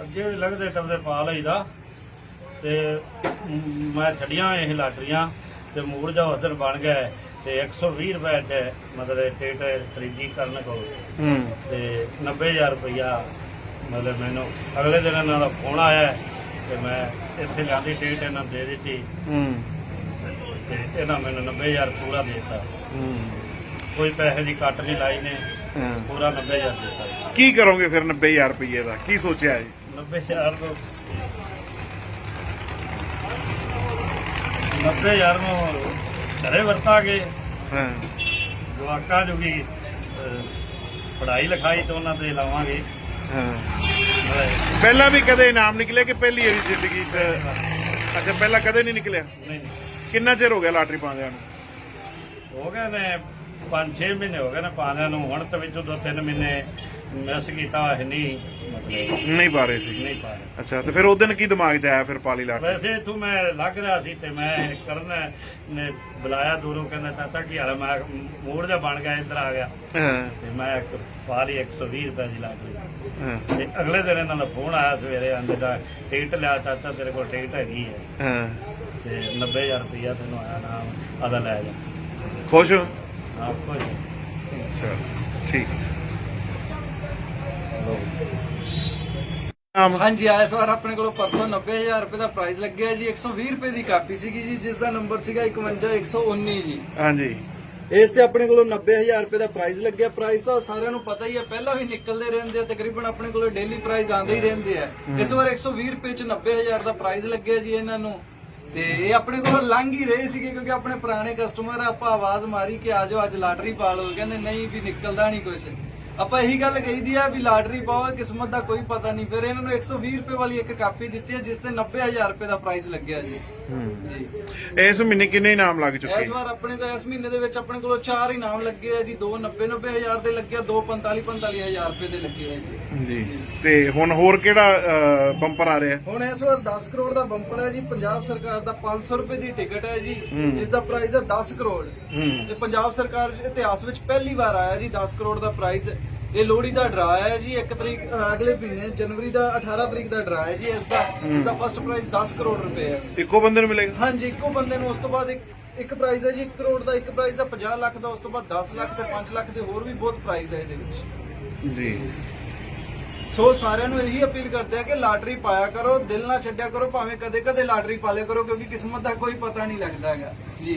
ਅੱਗੇ ਵੀ ਲੱਗਦੇ ਟੱਪਦੇ ਪਾ ਲਈਦਾ। ਤੇ ਮ, ਛੱਡੀਆਂ ਇਹ ਲਾਟਰੀਆਂ ਤੇ ਮੂੜ ਜਾ ਉਧਰ ਬਣ ਗਿਆ ਤੇ 120 ਰੁਪਏ ਤੇ ਮਤਲਬ ਟਿਕਟ ਖਰੀਦੀ ਕਰਨ ਕੋਲ। ਤੇ 90000 ਰੁਪਇਆ ਮਤਲਬ ਮੈਨੂੰ ਅਗਲੇ ਦਿਨ ਇਹਨਾਂ ਦਾ ਫੋਨ ਆਇਆ ਤੇ ਮੈਂ ਇੱਥੇ ਲਿਆਂਦੀ ਟਿਕਟ ਇਹਨਾਂ ਦੇ ਦਿੱਤੀ। ਤੇ ਇਹਨਾਂ ਮੈਨੂੰ 90000 ਪੂਰਾ ਦੇ ਦਿੱਤਾ। ਕੋਈ ਪੈਸੇ ਦੀ ਕੱਟ ਨਹੀਂ ਲਾਈ ਨੇ। ਪੂਰਾ 90000 ਦਿੱਤਾ। ਕੀ ਕਰੋਗੇ ਫਿਰ 90000 ਰੁਪਏ ਦਾ? ਕੀ ਸੋਚਿਆ ਜੀ? 90000 ਤੋਂ। 90000 ਨੂੰ ਘਰੇ ਵਰਤਾਂਗੇ। ਹਾਂ। ਜਵਾਕਾਂ ਨੂੰ ਵੀ ਪੜ੍ਹਾਈ ਲਿਖਾਈ ਤੇ ਉਹਨਾਂ ਤੇ ਲਾਵਾਂਗੇ। ਹਾਂ। ਪਹਿਲਾਂ ਵੀ ਕਦੇ ਇਨਾਮ ਨਿਕਲੇ ਕਿ ਪਹਿਲੀ ਵਾਰੀ ਜ਼ਿੰਦਗੀ 'ਚ? ਅੱਛਾ ਪਹਿਲਾਂ ਕਦੇ ਨਹੀਂ ਨਿਕਲਿਆ? ਨਹੀਂ ਕਿੰਨਾ ਚਿਰ ਹੋ ਗਿਆ ਲਾਟਰੀ ਪਾਉਂਦਿਆਂ ਨੂੰ? ਹੋ ਗਏ ਨੇ 5-6 ਮਹੀਨੇ ਹੋ ਗਏ ਨੇ ਪਾਣਿਆਂ ਨੂੰ। ਹੁਣ ਤਾਂ ਵਿੱਚੋਂ ਦੋ ਤਿੰਨ ਮਹੀਨੇ ਮਿਸ ਕੀਤਾ ਹੈ ਨਹੀਂ ਮਤਲਬ ਨਹੀਂ ਪਾ ਰਹੇ ਸੀ। ਨਹੀਂ ਪਾ ਰਹੇ। ਅੱਛਾ ਤੇ ਫਿਰ ਉਹ ਦਿਨ ਕੀ ਦਿਮਾਗ 'ਚ ਆਇਆ ਫਿਰ ਪਾਲੀ ਲਾਟਰੀ ਵੈਸੇ ਇਥੋਂ ਮੈਂ ਲੱਗ ਰਿਹਾ ਸੀ ਤੇ ਮੈਂ ਕਰਨ ਨੇ ਬੁਲਾਇਆ ਦੂਰੋਂ ਕਹਿੰਦਾ ਚਾਚਾ ਕੀ ਹਾਲ ਹੈ ਮੈਂ ਮੂਡ ਦਾ ਬਣ ਗਿਆ ਇੱਧਰ ਆ ਗਿਆ। ਹਾਂ। ਤੇ ਮੈਂ ਇੱਕ ਪਾ ਲਈ 120 ਰੁਪਏ ਦੀ ਲਾਟਰੀ ਹਾਂ। ਤੇ ਅਗਲੇ ਦਿਨ ਇਹਨਾਂ ਦਾ ਫੋਨ ਆਇਆ ਸਵੇਰੇ ਆਂਦੇ ਦਾ ਟਿਕਟ ਲਿਆ ਚਾਚਾ ਤੇਰੇ ਕੋਲ ਟਿਕਟ ਹੈਗੀ ਹੈ। ਹਾਂ। ਤੇ 90000 ਰੁਪਇਆ ਤੈਨੂੰ ਆਇਆ ਨਾਮ ਆਦਾ ਲੈ ਜਾ। ਖੁਸ਼ ਹੋ? ਆਪ ਕੁਝ ਅੱਛਾ ਠੀਕ। ਹਾਂਜੀ ਇਸ ਵਾਰ ਆਪਣੇ ਕੋਲ ਪਰਸੋਂ 90000 ਰੁਪਏ ਦਾ ਪ੍ਰਾਈਜ਼ ਲੱਗਿਆ ਜੀ 120 ਰੁਪਏ ਦੀ ਕਾਪੀ ਸੀਗੀ ਜੀ ਜਿਸ ਦਾ ਨੰਬਰ ਸੀਗਾ 51119 ਜੀ। ਹਾਂਜੀ। ਇਸ ਤੇ ਆਪਣੇ ਕੋਲੋਂ 90000 ਰੁਪਏ ਦਾ ਪ੍ਰਾਈਜ਼ ਲੱਗਿਆ। ਪ੍ਰਾਈਜ਼ ਤਾਂ ਸਾਰਿਆਂ ਨੂੰ ਪਤਾ ਹੀ ਹੈ ਪਹਿਲਾਂ ਵੀ ਨਿਕਲਦੇ ਰਹਿੰਦੇ ਆ ਤਕਰੀਬਨ ਆਪਣੇ ਕੋਲ ਡੇਲੀ ਪ੍ਰਾਈਜ਼ ਆਉਂਦੇ ਹੀ ਰਹਿੰਦੇ ਆ। ਇਸ ਵਾਰ 120 ਰੁਪਏ ਚ 90000 ਦਾ ਪ੍ਰਾਈਜ਼ ਲੱਗਿਆ ਜੀ ਇਹਨਾਂ ਨੂੰ। ਤੇ ਇਹ ਆਪਣੇ ਕੋਲ ਲੰਘ ਹੀ ਰਹੇ ਸੀਗੇ ਕਿਉਂਕਿ ਆਪਣੇ ਪੁਰਾਣੇ ਕਸਟਮਰ ਆਪਾਂ ਆਵਾਜ਼ ਮਾਰੀ ਕਿ ਆ ਜਾਓ ਅੱਜ ਲਾਟਰੀ ਪਾ ਲਓ। ਕਹਿੰਦੇ ਨਹੀਂ ਵੀ ਨਿਕਲਦਾ ਨਹੀਂ ਕੁਝ ਆਪਾਂ ਇਹੀ ਗੱਲ ਕਹੀਦੀ ਆ ਵੀ ਲਾਟਰੀ ਪਾਓ ਕਿਸਮਤ ਦਾ ਕੋਈ ਪਤਾ ਨਹੀਂ। ਫਿਰ ਇਹਨਾਂ ਨੂੰ 120 ਰੁਪਏ ਵਾਲੀ ਇੱਕ ਕਾਪੀ ਦਿੱਤੀ ਹੈ, ਜਿਸ ਤੇ 90000 ਰੁਪਏ ਦਾ ਪ੍ਰਾਈਜ਼ ਲੱਗਿਆ ਜੀ। ਇਸ ਮਹੀਨੇ ਕਿੰਨੇ ਇਨਾਮ ਲੱਗ ਚੁੱਕੇ? ਇਸ ਵਾਰ ਆਪਣੇ ਕੋਲ ਇਸ ਮਹੀਨੇ ਦੇ ਵਿੱਚ ਆਪਣੇ ਕੋਲ ਚਾਰ ਇਨਾਮ ਲੱਗੇ ਆ ਜੀ। ਦੋ 90 90000 ਦੇ ਲੱਗੇ ਆ ਦੋ 45 45000 ਰੁਪਏ ਦੇ ਲੱਗੇ ਆ ਜੀ। ਜੀ। ਤੇ ਹੁਣ ਹੋਰ ਕਿਹੜਾ ਬੰਪਰ ਆ ਰਿਹਾ? ਹੁਣ ਇਸ ਵਾਰ 10 ਕਰੋੜ ਦਾ ਬੰਪਰ ਹੈ ਜੀ। ਪੰਜਾਬ ਸਰਕਾਰ ਦਾ 500 ਰੁਪਏ ਦੀ ਟਿਕਟ ਹੈ ਜੀ। ਜਿਸ ਦਾ ਪ੍ਰਾਈਸ ਹੈ 10 ਕਰੋੜ। ਤੇ ਪੰਜਾਬ ਸਰਕਾਰ ਦੇ ਇਤਿਹਾਸ ਵਿੱਚ ਪਹਿਲੀ ਵਾਰ ਆਇਆ ਜੀ 10 ਕਰੋੜ ਦਾ ਪ੍ਰਾਈਸ ਇਹ ਲੋਹੜੀ ਦਾ ਡਰਾ ਹੈ ਜੀ 1 ਤਰੀਕ ਅਗਲੇ ਮਹੀਨੇ ਜਨਵਰੀ ਦਾ 18 ਤਰੀਕ ਦਾ ਡਰਾ ਹੈ ਜੀ ਇਸ ਦਾ। ਇਸ ਦਾ ਫਸਟ ਪ੍ਰਾਈਸ 10 ਕਰੋੜ ਰੁਪਏ ਹੈ। ਇੱਕੋ ਬੰਦੇ ਨੂੰ ਮਿਲੇਗਾ? ਹਾਂਜੀ ਇੱਕੋ ਬੰਦੇ ਨੂੰ ਉਸ ਤੋਂ ਬਾਅਦ ਇੱਕ ਇੱਕ ਪ੍ਰਾਈਜ਼ ਹੈ ਜੀ 1 ਕਰੋੜ ਦਾ ਇੱਕ ਪ੍ਰਾਈਜ਼ ਹੈ 50 ਲੱਖ ਦਾ ਉਸ ਤੋਂ ਬਾਅਦ 10 ਲੱਖ ਤੇ 5 ਲੱਖ ਦੇ ਹੋਰ ਵੀ ਬਹੁਤ ਪ੍ਰਾਈਜ਼ ਹੈ ਇਹਦੇ ਵਿੱਚ। ਜੀ। ਸੋ ਸਾਰਿਆਂ ਨੂੰ ਇਹੀ ਅਪੀਲ ਕਰਦੇ ਆ ਕਿ ਲਾਟਰੀ ਪਾਇਆ ਕਰੋ ਦਿਲ ਨਾ ਛੱਡਿਆ ਕਰੋ ਭਾਵੇਂ ਕਦੇ ਕਦੇ ਲਾਟਰੀ ਪਾ ਲਿਆ ਕਰੋ ਕਿਉਂਕਿ ਕਿਸਮਤ ਦਾ ਕੋਈ ਪਤਾ ਨਹੀਂ ਲੱਗਦਾ ਹੈਗਾ। ਜੀ।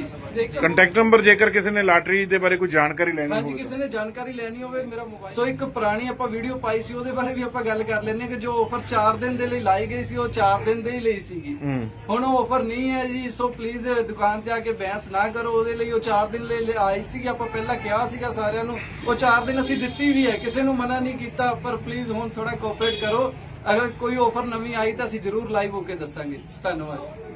ਕੰਟੈਕਟ ਨੰਬਰ ਜੇਕਰ ਕਿਸੇ ਨੇ ਲਾਟਰੀ ਦੇ ਬਾਰੇ ਕੋਈ ਜਾਣਕਾਰੀ ਲੈਣੀ ਹਾਂਜੀ ਹੋਵੇ ਕਿਸੇ ਨੇ ਜਾਣਕਾਰੀ ਲੈਣੀ ਹੋਵੇ ਮੇਰਾ ਮੋਬਾਈਲ ਸੋ ਇੱਕ ਪੁਰਾਣੀ ਆਪਾਂ ਵੀਡੀਓ ਪਾਈ ਸੀ ਉਹਦੇ ਬਾਰੇ ਵੀ ਆਪਾਂ ਗੱਲ ਕਰ ਲੈਂਦੇ ਹਾਂ ਕਿ ਜੋ ਆਫਰ 4 ਦਿਨ ਦੇ ਲਈ ਲਾਈ ਗਈ ਸੀ ਉਹ 4 ਦਿਨ ਦੇ ਹੀ ਲਈ ਸੀਗੀ। ਹੂੰ। ਹੁਣ ਉਹ ਆਫਰ ਨਹੀਂ ਹੈ ਜੀ ਸੋ ਪਲੀਜ਼ ਦੁਕਾਨ ਤੇ ਆ ਕੇ ਬਹਿਸ ਨਾ ਕਰੋ ਉਹਦੇ ਲਈ ਉਹ 4 ਦਿਨ ਲਈ ਲਈ ਆਈ ਸੀਗੀ ਆਪਾਂ ਪਹਿਲਾਂ ਕਿਹਾ ਸੀਗਾ ਸਾਰਿਆਂ ਨੂੰ ਉਹ 4 ਦਿਨ ਅਸੀਂ ਦਿੱਤੀ ਵੀ ਹੈ ਕਿਸੇ ਨੂੰ ਮਨਾ ਨਹੀਂ ਕੀਤਾ ਪਰ ਪਲੀਜ਼ ਹੁਣ ਥੋੜਾ ਕੋਆਪਰੇਟ ਕਰੋ। ਅਗਰ ਕੋਈ ਆਫਰ ਨਵੀਂ ਆਈ ਤਾਂ ਅਸੀਂ ਜ਼ਰੂਰ ਲਾਈਵ ਹੋ ਕੇ ਦੱਸਾਂਗੇ। ਧੰਨਵਾਦ।